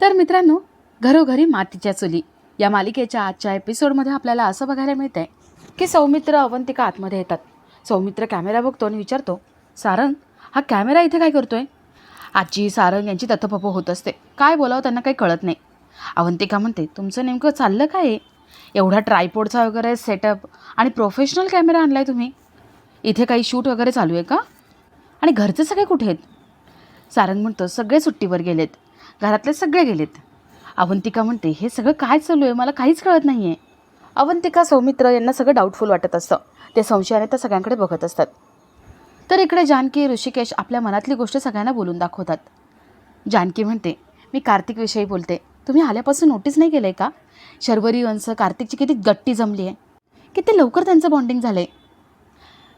तर मित्रांनो घरोघरी मातीच्या चुली. या मालिकेच्या आजच्या एपिसोडमध्ये आपल्याला असं बघायला मिळतंय की सौमित्र अवंतिका आतमध्ये येतात. सौमित्र कॅमेरा बघतो आणि विचारतो सारंग हा कॅमेरा इथे काय करतोय? आजी सारंग यांची तथपप होत असते. काय बोलावं त्यांना काही कळत नाही. अवंतिका म्हणते तुमचं नेमकं चाललं काय एवढा ट्रायपोडचा वगैरे सेटअप आणि प्रोफेशनल कॅमेरा आणला आहे तुम्ही. इथे काही शूट वगैरे चालू आहे का? आणि घरचे सगळे कुठे आहेत? सारंग म्हणतो सगळे सुट्टीवर गेलेत. घरातले सगळे गेलेत. अवंतिका म्हणते हे सगळं काय चालू आहे? मला काहीच कळत नाही आहे अवंतिका सौमित्र यांना सगळं डाऊटफुल वाटत असतं. ते संशयाने त्या सगळ्यांकडे बघत असतात. तर इकडे जानकी ऋषिकेश आपल्या मनातली गोष्ट सगळ्यांना बोलून दाखवतात. जानकी म्हणते मी कार्तिकविषयी बोलते. तुम्ही आल्यापासून नोटीस नाही केलं आहे का? शर्वरी वंश कार्तिकची किती गट्टी जमली आहे. किती लवकर त्यांचं बॉन्डिंग झालं आहे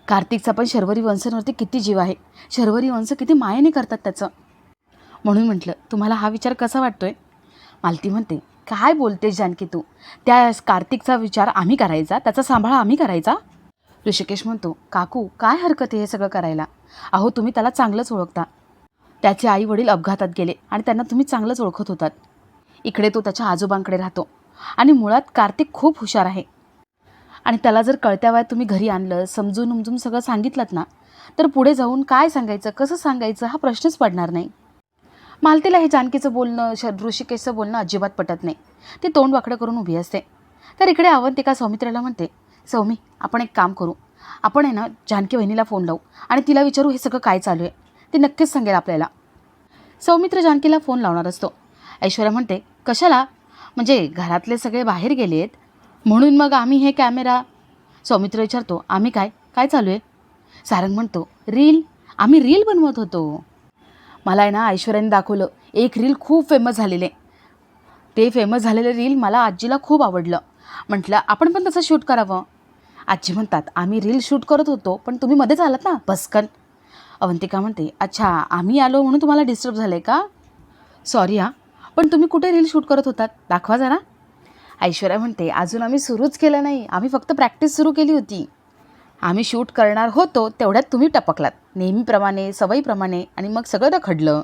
कार्तिकचा पण शर्वरी वंशांवरती किती जीव आहे. शर्वरी वंश किती मायेने करतात त्याचं. म्हणून म्हटलं तुम्हाला हा विचार कसा वाटतो आहे मालती म्हणते काय बोलते जानकी तू? त्या कार्तिकचा विचार आम्ही करायचा त्याचा सांभाळा आम्ही करायचा? ऋषिकेश म्हणतो काकू काय हरकत आहे हे सगळं करायला? अहो तुम्ही त्याला चांगलंच ओळखता. त्याचे आई वडील अपघातात गेले आणि त्यांना तुम्ही चांगलंच ओळखत होतात. इकडे तो त्याच्या आजोबांकडे राहतो आणि मुळात कार्तिक खूप हुशार आहे. आणि त्याला जर कळत्या वयात तुम्ही घरी आणलं समजून उमजून सगळं सांगितलं ना तर पुढे जाऊन काय सांगायचं कसं सांगायचं हा प्रश्नच पडणार नाही. मालतीला हे जानकीचं बोलणं श ऋषिकेशचं बोलणं अजिबात पटत नाही. ती तोंड वाकडं करून उभी असते. तर इकडे अवंतिका सौमित्राला म्हणते सौमी आपण एक काम करू. आपण आहे ना जानकी बहिणीला फोन लावू आणि तिला विचारू हे सगळं काय चालू आहे. ते नक्कीच सांगेल आपल्याला. सौमित्र जानकीला फोन लावणार असतो. ऐश्वर्या म्हणते कशाला? म्हणजे घरातले सगळे बाहेर गेले आहेत म्हणून मग आम्ही हे कॅमेरा सौमित्र विचारतो आम्ही काय? काय चालू आहे? सारंग म्हणतो रील. आम्ही रील बनवत होतो. मला आहे ना ऐश्वर्याने दाखवलं. एक रील खूप फेमस झालेले. ते फेमस झालेलं रील मला आजीला खूप आवडलं. म्हटलं आपण पण तसं शूट करावं. आजी म्हणतात आम्ही रील शूट करत होतो पण तुम्ही मध्येच आलात ना बसकन अवंतिका म्हणते अच्छा आम्ही आलो म्हणून तुम्हाला डिस्टर्ब झालं आहे का? सॉरी हां. पण तुम्ही कुठे रील शूट करत होतात? दाखवा जरा. ऐश्वर्या म्हणते अजून आम्ही सुरूच केलं नाही. आम्ही फक्त प्रॅक्टिस सुरू केली होती. आम्ही शूट करणार होतो तेवढ्यात तुम्ही टपकलात. नेहमीप्रमाणे सवयीप्रमाणे आणि मग सगळं रखडलं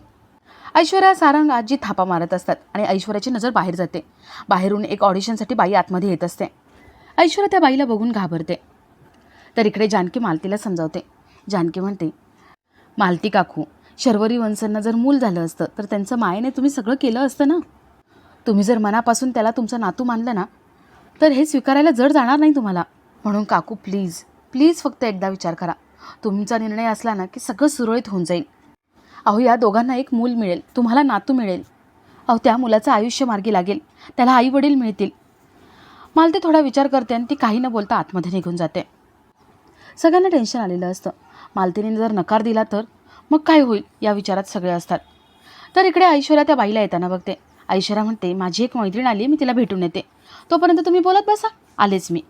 ऐश्वर्या सारंग आजी थापा मारत असतात आणि ऐश्वर्याची नजर बाहेर जाते. बाहेरून एक ऑडिशनसाठी बाई आतमध्ये येत असते. ऐश्वर्या त्या बाईला बघून घाबरते. तर इकडे जानकी मालतीला समजावते. जानकी म्हणते मालती काकू शर्वरी वंशांना जर मूल झालं असतं तर त्यांचं मायेने तुम्ही सगळं केलं असतं ना? तुम्ही जर मनापासून त्याला तुमचा नातू मानलं ना तर हे स्वीकारायला जड जाणार नाही तुम्हाला. म्हणून काकू प्लीज प्लीज फक्त एकदा विचार करा. तुमचा निर्णय असला ना की सगळं सुरळीत होऊन जाईल. अहो या दोघांना एक मूल मिळेल. तुम्हाला नातू मिळेल. अहो त्या मुलाचं आयुष्य मार्गी लागेल. त्याला आई वडील मिळतील. मला ते थोडा विचार करते आणि ती काही न बोलता आतमध्ये निघून जाते. सगळ्यांना टेन्शन आलेलं असतं. मालतीने जर नकार दिला तर? मग काय होईल या विचारात सगळे असतात. तर इकडे ऐश्वर्या त्या बाईला येताना बघते. ऐश्वर्या म्हणते माझी एक मैत्रीण आली मी तिला भेटून येते. तोपर्यंत तुम्ही बोलत बसा. आलेच मी.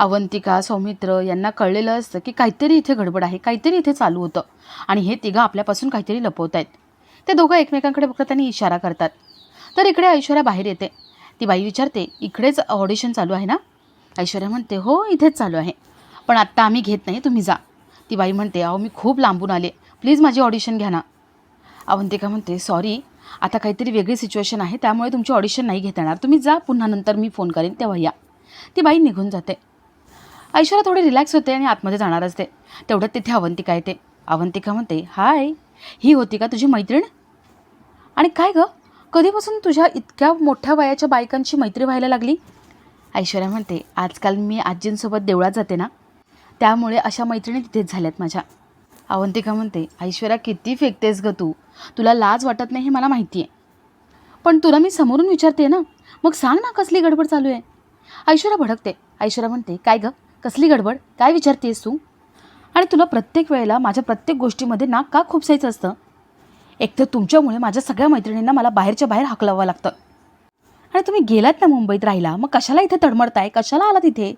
अवंतिका सौमित्र यांना कळलेलं असतं की काहीतरी इथे गडबड आहे काहीतरी इथे चालू होतं. आणि हे तिघं आपल्यापासून काहीतरी लपवत आहेत. ते दोघं एकमेकांकडे बघतात आणि इशारा करतात. तर इकडे ऐश्वर्या बाहेर येते. ती बाई विचारते इकडेच ऑडिशन चालू आहे ना? ऐश्वर्या म्हणते हो इथेच चालू आहे. पण आत्ता आम्ही घेत नाही तुम्ही जा. ती बाई म्हणते अहो मी खूप लांबून आले. प्लीज माझी ऑडिशन घ्या ना. अवंतिका म्हणते सॉरी आता काहीतरी वेगळी सिच्युएशन आहे त्यामुळे तुमची ऑडिशन नाही घेता येणार. तुम्ही जा पुन्हा नंतर मी फोन करेन तेव्हा या. ती बाई निघून जाते. ऐश्वर्या थोडी रिलॅक्स होते आणि आतमध्ये जाणार असते. तेवढ्यात तिथे अवंतिका येते. अवंतिका म्हणते हाय ही होती का तुझी मैत्रीण? आणि काय गं? कधीपासून तुझ्या इतक्या मोठ्या वयाच्या बायकांची मैत्री व्हायला लागली? ऐश्वर्या म्हणते आजकाल मी आजींसोबत देवळात जाते ना त्यामुळे अशा मैत्रिणी तिथेच झाल्यात माझ्या. अवंतिका म्हणते ऐश्वर्या किती फेकतेस गं तू? तुला लाज वाटत नाही हे मला माहिती आहे पण तुला मी समोरून विचारते ना मग सांग ना कसली गडबड चालू आहे. ऐश्वर्या भडकते. ऐश्वर्या म्हणते काय गं? कसली गडबड? काय विचारतेस तू? आणि तुला प्रत्येक वेळेला माझ्या प्रत्येक गोष्टीमध्ये नाक का खुपसायचं असतं? एक तर तुमच्यामुळे माझ्या सगळ्या मैत्रिणींना मला बाहेरच्या बाहेर हाकलावं लागतं. आणि तुम्ही गेलात ना मुंबईत राहिला मग कशाला इथे तडमडताय? कशाला आला तिथे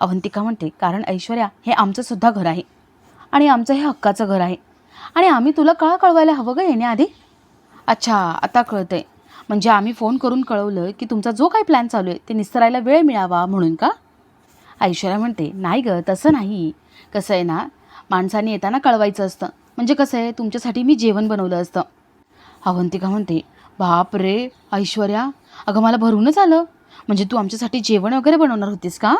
अवंतिका म्हणते कारण ऐश्वर्या हे आमचंसुद्धा घर आहे. आणि आमचं हे हक्काचं घर आहे. आणि आम्ही तुला कळा कळवायला हवं गं येण्याआधी? अच्छा आता कळतंय. म्हणजे आम्ही फोन करून कळवलं की तुमचा जो काही प्लॅन चालू आहे ते निस्तरायला वेळ मिळावा म्हणून का? ऐश्वर्या म्हणते नाही गं तसं नाही. कसं आहे ना माणसाने येताना कळवायचं असतं. म्हणजे कसं आहे तुमच्यासाठी मी जेवण बनवलं असतं. अवंतिका म्हणते बाप रे ऐश्वर्या अगं मला भरूनच आलं. म्हणजे तू आमच्यासाठी जेवण वगैरे बनवणार होतीस का?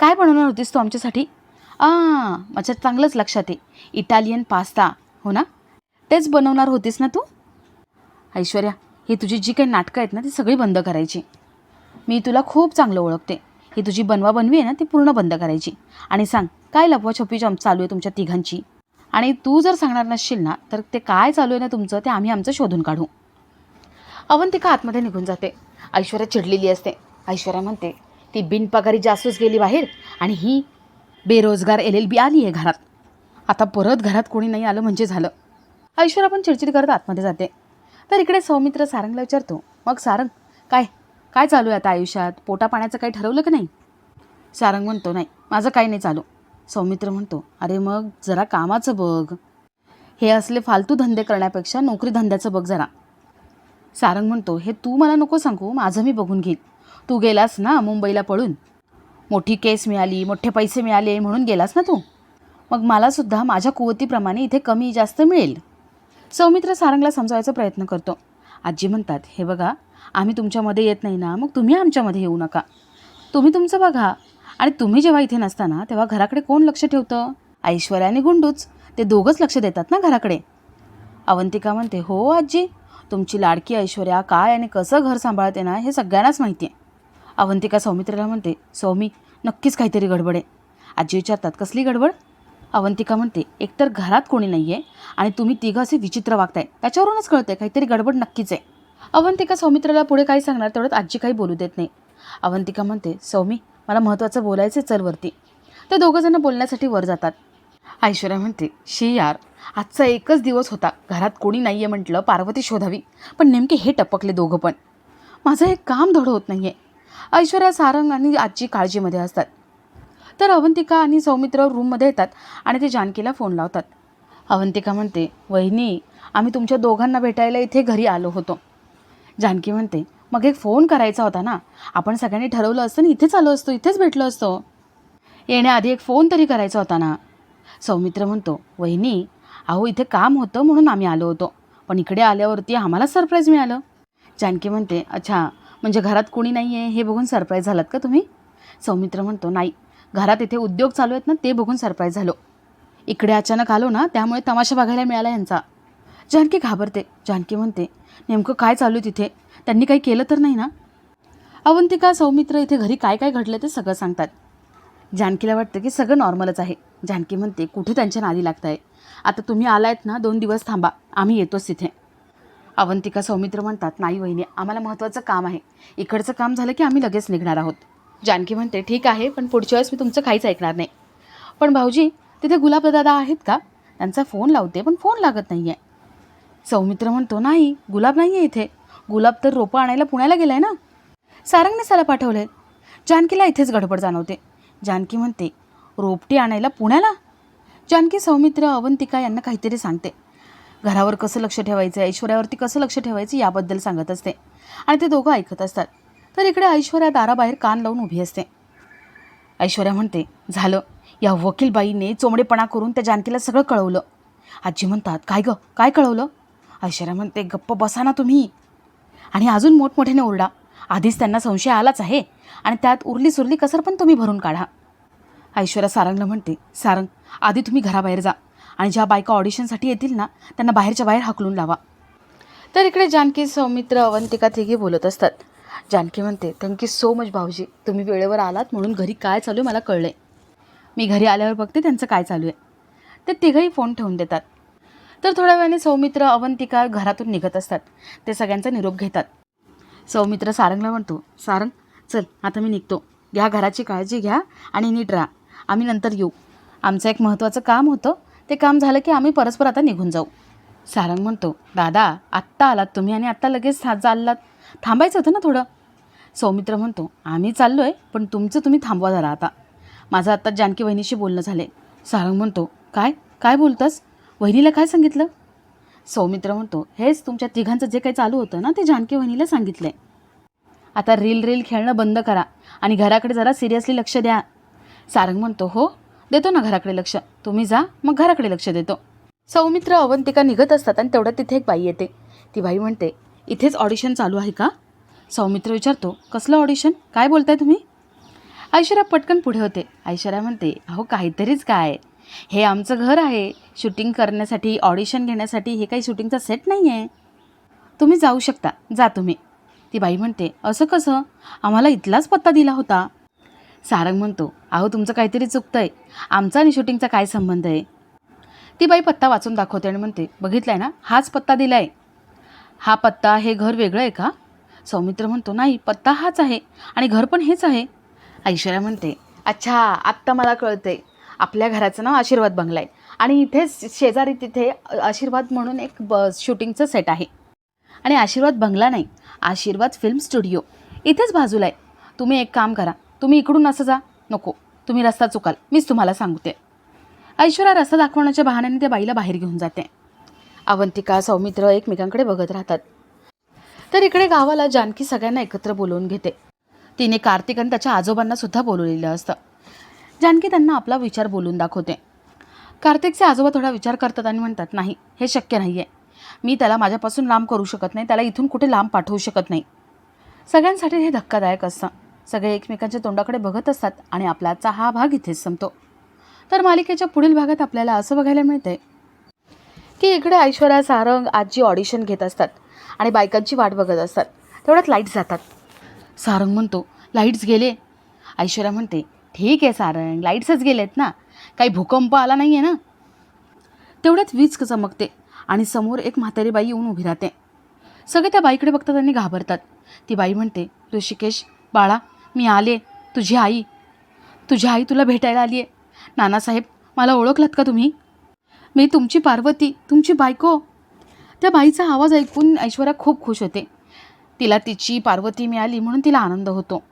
काय बनवणार होतीस तू आमच्यासाठी? आ माझ्या चांगलंच लक्षात आहे. Italian pasta. हो ना? तेच बनवणार होतीस ना तू? ऐश्वर्या ही तुझी जी काही नाटकं आहेत ना ती सगळी बंद करायची. मी तुला खूप चांगलं ओळखते. ही तुझी बनवा बनवी आहे ना ती पूर्ण बंद करायची. आणि सांग काय लपवाछपी जम चालू आहे तुमच्या तिघांची? आणि तू जर सांगणार नसशील ना तर ते काय चालू आहे ना तुमचं ते आम्ही आमचं शोधून काढू. अवंतिका आतमध्ये निघून जाते. ऐश्वर्या चिडलेली असते. ऐश्वर्या म्हणते ती बिनपगारी जासूस गेली बाहेर आणि ही बेरोजगार एल एल बी आली आहे घरात. आता परत घरात कोणी नाही आलं म्हणजे झालं. ऐश्वर्या पण चिडचिड करत आतमध्ये जाते. तर इकडे सौमित्र सारंगला विचारतो मग सारंग काय काय चालू आहे आता आयुष्यात? पोटा पाण्याचं काही ठरवलं की नाही? सारंग म्हणतो नाही माझं काही नाही चालू. सौमित्र म्हणतो अरे मग जरा कामाचं बघ. हे असले फालतू धंदे करण्यापेक्षा नोकरी धंद्याचं बघ जरा. सारंग म्हणतो हे तू मला नको सांगू माझं मी बघून घेईन. तू गेलास ना मुंबईला पळून? मोठी केस मिळाली मोठे पैसे मिळाले म्हणून गेलास ना तू? मग मलासुद्धा माझ्या कुवतीप्रमाणे इथे कमी जास्त मिळेल. सौमित्र सारंगला समजावायचा प्रयत्न करतो. आजी म्हणतात हे बघा आम्ही तुमच्यामध्ये येत नाही ना मग तुम्ही आमच्यामध्ये येऊ नका. तुम्ही तुमचं बघा. आणि तुम्ही जेव्हा इथे नसताना तेव्हा घराकडे कोण लक्ष ठेवतं? ऐश्वर्या आणि गुंडूच. ते दोघंच लक्ष देतात ना घराकडे. अवंतिका म्हणते हो आजी. तुमची लाडकी ऐश्वर्या काय आणि कसं घर सांभाळते ना हे सगळ्यांनाच माहिती आहे अवंतिका सौमित्राला म्हणते सौमी नक्कीच काहीतरी गडबड आहे. आजी विचारतात कसली गडबड? अवंतिका म्हणते एकतर घरात कोणी नाही आहे आणि तुम्ही तिघं असे विचित्र वागताय. त्याच्यावरूनच कळतंय काहीतरी गडबड नक्कीच आहे. अवंतिका सौमित्राला पुढे काही सांगणार तेवढ्यात आजी काही बोलू देत नाही. अवंतिका म्हणते सौमी मला महत्त्वाचं बोलायचं आहे, चल वरती. ते दोघंजणं बोलण्यासाठी वर जातात. ऐश्वर्या म्हणते शी यार आजचा एकच दिवस होता. घरात कोणी नाही आहे म्हटलं पार्वती शोधावी. पण नेमके हे टपकले दोघं पण. माझं हे काम धड होत नाही आहे ऐश्वर्या सारंग आणि आजी काळजीमध्ये असतात. तर अवंतिका आणि सौमित्र रूममध्ये येतात आणि ते जानकीला फोन लावतात. अवंतिका म्हणते वहिनी आम्ही तुमच्या दोघांना भेटायला इथे घरी आलो होतो. जानकी म्हणते मग एक फोन करायचा होता ना? आपण सगळ्यांनी ठरवलं असतं ना इथेच आलो असतो इथेच भेटलो असतो. येण्याआधी एक फोन तरी करायचा होता ना? सौमित्र म्हणतो वहिनी अहो इथे काम होतं म्हणून आम्ही आलो होतो पण इकडे आल्यावरती आम्हाला सरप्राईज मिळालं. जानकी म्हणते अच्छा म्हणजे घरात कोणी नाही आहे हे बघून सरप्राईज झालात का तुम्ही? सौमित्र म्हणतो नाही घरात इथे उद्योग चालू आहेत ना ते बघून सरप्राईज झालो. इकडे अचानक आलो ना त्यामुळे तमाशा बघायला मिळाला यांचा. जानकी घाबरते. जानकी म्हणते नेमकं काय चालू आहे तिथे? त्यांनी काही केलं तर नाही ना? अवंतिका सौमित्र इथे घरी काय काय घडलं ते सगळं सांगतात. जानकीला वाटतं की सगळं नॉर्मलच आहे. जानकी म्हणते कुठे त्यांच्या नादी लागत आहे आता तुम्ही आलायत ना दोन दिवस थांबा. आम्ही येतोच तिथे अवंतिका सौमित्र म्हणतात नाही वहिनी आम्हाला महत्त्वाचं काम आहे. इकडचं काम झालं की आम्ही लगेच निघणार आहोत. जानकी म्हणते ठीक आहे पण पुढच्या वेळेस मी तुमचं काहीच ऐकणार नाही. पण भाऊजी तिथे गुलाबदादा आहेत का? त्यांचा फोन लावते पण फोन लागत नाही आहे सौमित्र म्हणतो नाही गुलाब नाही आहे इथे. गुलाब तर रोपं आणायला पुण्याला गेलाय ना. सारंगने साला पाठवले जानकीला इथेच गडबड जाणवते. जानकी म्हणते रोपटी आणायला पुण्याला? जानकी सौमित्र अवंतिका यांना काहीतरी सांगते. घरावर कसं लक्ष ठेवायचं ऐश्वर्यावरती कसं लक्ष ठेवायचं याबद्दल सांगत असते. आणि ते दोघं ऐकत असतात. तर इकडे ऐश्वर्या दाराबाहेर कान लावून उभी असते. ऐश्वर्या म्हणते झालं. या वकीलबाईने चोमडेपणा करून त्या जानकीला सगळं कळवलं. आजी म्हणतात काय गं? काय कळवलं? ऐश्वर्या म्हणते गप्प बसा ना तुम्ही. आणि अजून मोठमोठ्याने ओरडा आधीच त्यांना संशय आलाच आहे आणि त्यात उरली सुरली कसर पण तुम्ही भरून काढा. ऐश्वर्या सारंगला म्हणते सारंग आधी तुम्ही घराबाहेर जा आणि ज्या बायका ऑडिशनसाठी येतील ना त्यांना बाहेरच्या बाहेर हाकलून लावा. तर इकडे जानकी सौमित्र अवंतिका तिघे बोलत असतात. जानकी म्हणते थँक्यू सो मच भाऊजी. तुम्ही वेळेवर आलात म्हणून घरी काय चालू आहे मला कळलं आहे मी घरी आल्यावर बघते त्यांचं काय चालू आहे. ते तिघंही फोन ठेवून देतात. तर थोड्या वेळाने सौमित्र अवंतिका घरातून निघत असतात. ते सगळ्यांचा निरोप घेतात. सौमित्र सारंगला म्हणतो सारंग चल आता मी निघतो. घ्या घराची काळजी घ्या आणि नीट राहा. आम्ही नंतर येऊ. आमचं एक महत्त्वाचं काम होतं. ते काम झालं की आम्ही परस्पर आता निघून जाऊ. सारंग म्हणतो दादा आत्ता आलात तुम्ही आणि आत्ता लगेच था चाललात. थांबायचं होतं ना थोडं? सौमित्र म्हणतो आम्ही चाललो आहे पण तुमचं तुम्ही थांबवा जरा आता. माझं आत्ता जानकी वहिनीशी बोलणं झालं सारंग म्हणतो काय? काय बोलतंस? वहिनीला काय सांगितलं? सौमित्र म्हणतो हेच तुमच्या तिघांचं जे काही चालू होतं ना ते जानकी वहिनीला सांगितलं आहे आता रील रील खेळणं बंद करा आणि घराकडे जरा सिरियसली लक्ष द्या. सारंग म्हणतो हो देतो ना घराकडे लक्ष. तुम्ही जा मग घराकडे लक्ष देतो. सौमित्र अवंतिका निघत असतात आणि तेवढ्यात तिथे एक बाई येते. ती बाई म्हणते इथेच ऑडिशन चालू आहे का? सौमित्र विचारतो कसलं ऑडिशन? काय बोलताय तुम्ही? ऐश्वर्या पटकन पुढे होते. ऐश्वर्या म्हणते अहो काहीतरीच काय. हे आमचं घर आहे. शूटिंग करण्यासाठी ऑडिशन घेण्यासाठी हे काही शूटिंगचा सेट नाही आहे तुम्ही जाऊ शकता. जा तुम्ही. ती बाई म्हणते असं कसं? आम्हाला इथलाच पत्ता दिला होता. सारंग म्हणतो अहो तुमचं काहीतरी चुकतं आहे आमचा आणि शूटिंगचा काय संबंध आहे? ती बाई पत्ता वाचून दाखवते आणि म्हणते बघितलाय ना? हाच पत्ता दिला आहे हा पत्ता हे घर वेगळं आहे का? सौमित्र म्हणतो नाही पत्ता हाच आहे आणि घर पण हेच आहे. ऐश्वर्या म्हणते अच्छा आत्ता मला कळते आपल्या घराचं नाव आशीर्वाद बंगला आहे. आणि इथेच शेजारी तिथे आशीर्वाद म्हणून एक ब शूटिंगचं सेट आहे. आणि आशीर्वाद बंगला नाही आशीर्वाद फिल्म स्टुडिओ. इथेच बाजूला आहे. तुम्ही एक काम करा तुम्ही इकडून असं जा नको. तुम्ही रस्ता चुकाल मीच तुम्हाला सांगते. ऐश्वर्या रस्ता दाखवण्याच्या बहाण्याने त्या बाईला बाहेर घेऊन जाते. अवंतिका सौमित्र एकमेकांकडे बघत राहतात. तर इकडे गावाला जानकी सगळ्यांना एकत्र बोलवून घेते. तिने कार्तिक आणि त्याच्या आजोबांना सुद्धा बोलवलेलं असतं. जानकी त्यांना आपला विचार बोलून दाखवते. कार्तिकचे आजोबा थोडा विचार करतात आणि म्हणतात नाही हे शक्य नाही आहे मी त्याला माझ्यापासून लांब करू शकत नाही. त्याला इथून कुठे लांब पाठवू शकत नाही. सगळ्यांसाठी हे धक्कादायक असतं. सगळे एकमेकांच्या तोंडाकडे बघत असतात आणि आपला आजचा हा भाग इथेच संपतो. तर मालिकेच्या पुढील भागात आपल्याला असं बघायला मिळते की इकडे ऐश्वर्या सारंग आजी ऑडिशन घेत असतात आणि बायकांची वाट बघत असतात. तेवढ्यात लाईट्स जातात. सारंग म्हणतो लाईट्स गेले. ऐश्वर्या म्हणते ठीक आहे सारंग. लाईट्सच गेलेत ना. काही भूकंप आला नाही आहे ना? तेवढ्यात वीज चमकते आणि समोर एक म्हातारी बाई येऊन उभी राहते. सगळे त्या बाईकडे बघतात आणि घाबरतात. ती बाई म्हणते ऋषिकेश बाळा मी आले. तुझी आई. तुझी आई तुला भेटायला आली आहे नानासाहेब मला ओळखलात का तुम्ही? मी तुमची पार्वती तुमची बायको. त्या बाईचा आवाज ऐकून ऐश्वर्या खूप खुश होते. तिला तिची पार्वती मिळाली म्हणून तिला आनंद होतो.